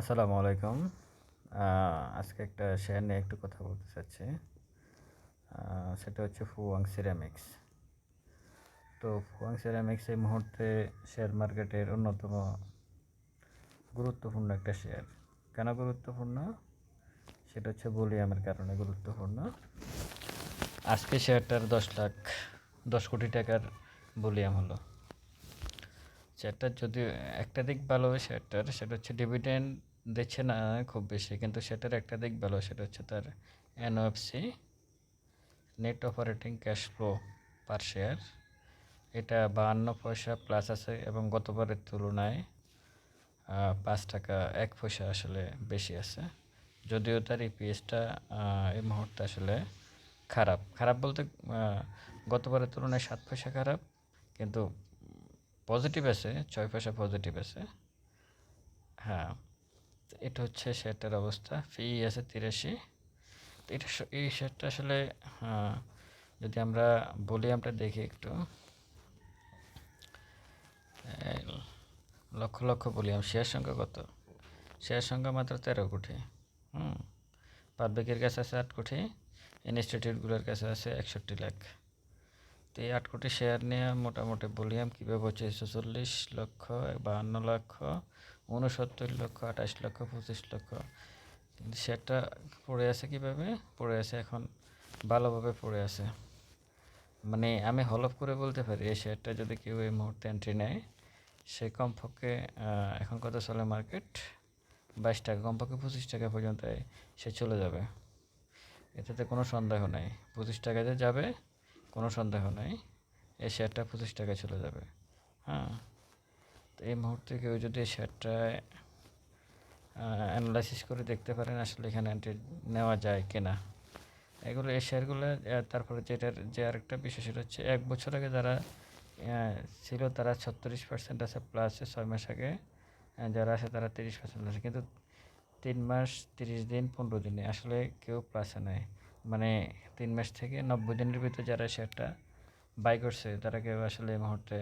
আসসালামু আলাইকুম। আজকে একটা শেয়ার নিয়ে একটু কথা বলতে চাচ্ছি। সেটা হচ্ছে ফুয়াং সিরামিক্স তো ফুয়াং সিরামিক্স এই মুহূর্তে শেয়ার মার্কেটের অন্যতম গুরুত্বপূর্ণ একটা শেয়ার কেন গুরুত্বপূর্ণ? সেটা হচ্ছে ভলিউমের কারণে গুরুত্বপূর্ণ। আজকে শেয়ারটার দশ লাখ, দশ কোটি টাকার ভলিউম হলো। শেয়ারটার যদি একটা দিক ভালো শেয়ারটার সেটা হচ্ছে ডিভিডেন্ড দিচ্ছে না খুব বেশি, কিন্তু সেটার একটা দিক ভালো সেটা হচ্ছে তার NOFC net operating cash flow per share এটা বাহান্ন পয়সা প্লাস আছে এবং গতবারের তুলনায় পাঁচ টাকা এক পয়সা আসলে বেশি আছে। যদিও তার ইপিএসটা এই মুহূর্তে আসলে খারাপ। খারাপ বলতে গতবারের তুলনায় সাত পয়সা খারাপ, কিন্তু পজিটিভ আছে ছয় পয়সা পজিটিভ আছে। হ্যাঁ এটা হচ্ছে শেয়ারটার অবস্থা। ফি আছে তিরাশি। এটা এই শেয়ারটা আসলে আহ, যদি আমরা বলি আমরা দেখি একটু। লক্ষ লক্ষ বলি আমি শেয়ার সংখ্যা কত? শেয়ার সংখ্যা মাত্র তেরো কোটি। হুম পাবলিকের কাছে আছে আট কোটি ইনস্টিটিউটগুলোর কাছে আছে একষট্টি লাখ। এই আট কোটি শেয়ার নিয়ে মোটামুটি ভলিউম কীভাবে হচ্ছে ছেচল্লিশ লক্ষ, বাহান্ন লক্ষ উনসত্তর লক্ষ, আঠাশ লক্ষ, পঁচিশ লক্ষ। কিন্তু শেয়ারটা পড়ে আছে কীভাবে? পড়ে আছে এখন ভালোভাবে পড়ে আছে। মানে আমি হলফ করে বলতে পারি, এই শেয়ারটা যদি কেউ এই মুহূর্তে এন্ট্রি নেয়, সে কমপক্ষে এখন কত চলে মার্কেট বাইশ টাকা, কমপক্ষে পঁচিশ টাকা পর্যন্ত সে চলে যাবে। এটাতে কোনো সন্দেহ নেই। পঁচিশ টাকাতে যাবে কোনো সন্দেহ নেই, এই শেয়ারটা পঁচিশ টাকায় চলে যাবে। হ্যাঁ তো এই মুহূর্তে কেউ যদি এই শেয়ারটায় অ্যানালাইসিস করে দেখতে পারেন আসলে এখানে নেওয়া যায় কিনা। এগুলো, এই শেয়ারগুলো তারপরে যেটার, যে আরেকটা বিষয় সেটা হচ্ছে এক বছর আগে যারা ছিল তারা ছত্রিশ পার্সেন্ট আছে প্লাসে ছয় মাস আগে যারা আছে তারা তিরিশ পার্সেন্ট আছে। কিন্তু তিন মাস, তিরিশ দিন, পনেরো দিনে আসলে কেউ প্লাসে নেয় মানে তিন মাস থেকে নব্বই দিনের ভিতরে যারা শেয়ারটা বাই করছে, তারা কেউ আসলে এই মুহূর্তে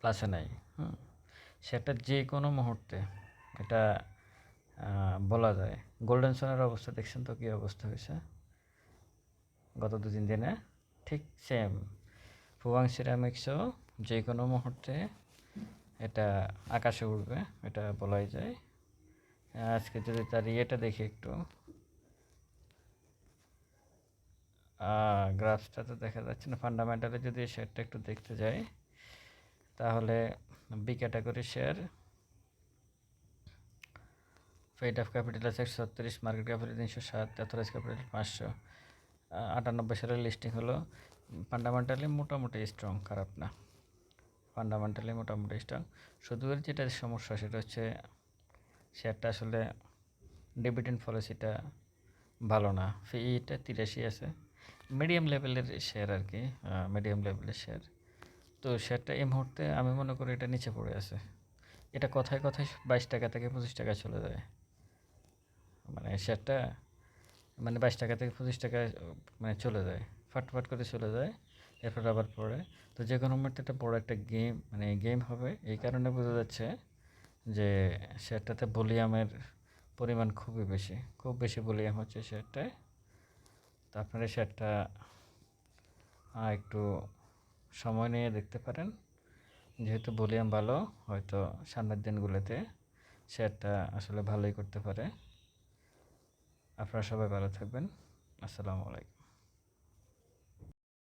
প্লাসে নাই। হুম। সেটা যে কোনো মুহূর্তে এটা বলা যায়। গোল্ডেন সোনার অবস্থা দেখছেন তো কী অবস্থা হয়েছে? গত দু তিন দিনে ঠিক সেম ফুয়াং সিরামিক্সও যে কোনো মুহূর্তে এটা আকাশে উঠবে এটা বলাই যায়। আজকে যদি তার ইয়েটা দেখি একটু। গ্রাফসটা তো দেখা যাচ্ছে না। ফান্ডামেন্টালে যদি শেয়ারটা একটু দেখতে যাই, তাহলে B category share fed of capital আছে একশো ছত্রিশ মার্কেট ক্যাপিটাল তিনশো সাত অথরাইজ ক্যাপিটাল পাঁচশো। আটানব্বই সালের লিস্টিং হলো। ফান্ডামেন্টালি মোটামুটি স্ট্রং খারাপ না। ফান্ডামেন্টালি মোটামুটি স্ট্রং শুধু যেটা সমস্যা, সেটা হচ্ছে শেয়ারটা আসলে ডিভিডেন্ড পলিসিটা ভালো না। ফিটা তিরাশি আছে। মিডিয়াম লেভেলের শেয়ার আর কি মিডিয়াম লেভেলের শেয়ার তো শেয়ারটা এই মুহূর্তে আমি মনে করি এটা নিচে পড়ে আছে। এটা কথায় কথায় বাইশ টাকা থেকে পঁচিশ টাকা চলে যায়। মানে শেয়ারটা মানে বাইশ টাকা থেকে পঁচিশ টাকা মানে চলে যায়। ফাটফাট করে চলে যায়, এরপর আবার পড়ে। তো যে কোনো মুহূর্তে একটা বড় একটা গেম মানে গেম হবে। এই কারণে বোঝা যাচ্ছে যে শেয়ারটাতে ভলিউমের পরিমাণ খুবই বেশি। খুব বেশি ভলিউম হচ্ছে শেয়ারটায় তো আপনারা একটা একটু সময় নিয়ে দেখতে পারেন। যেহেতু ভলিউম ভালো, হয়তো সামনের দিনগুলোতে শেয়ারটা আসলে ভালোই করতে পারে। আপনারা সবাই ভালো থাকবেন। আসসালামু আলাইকুম।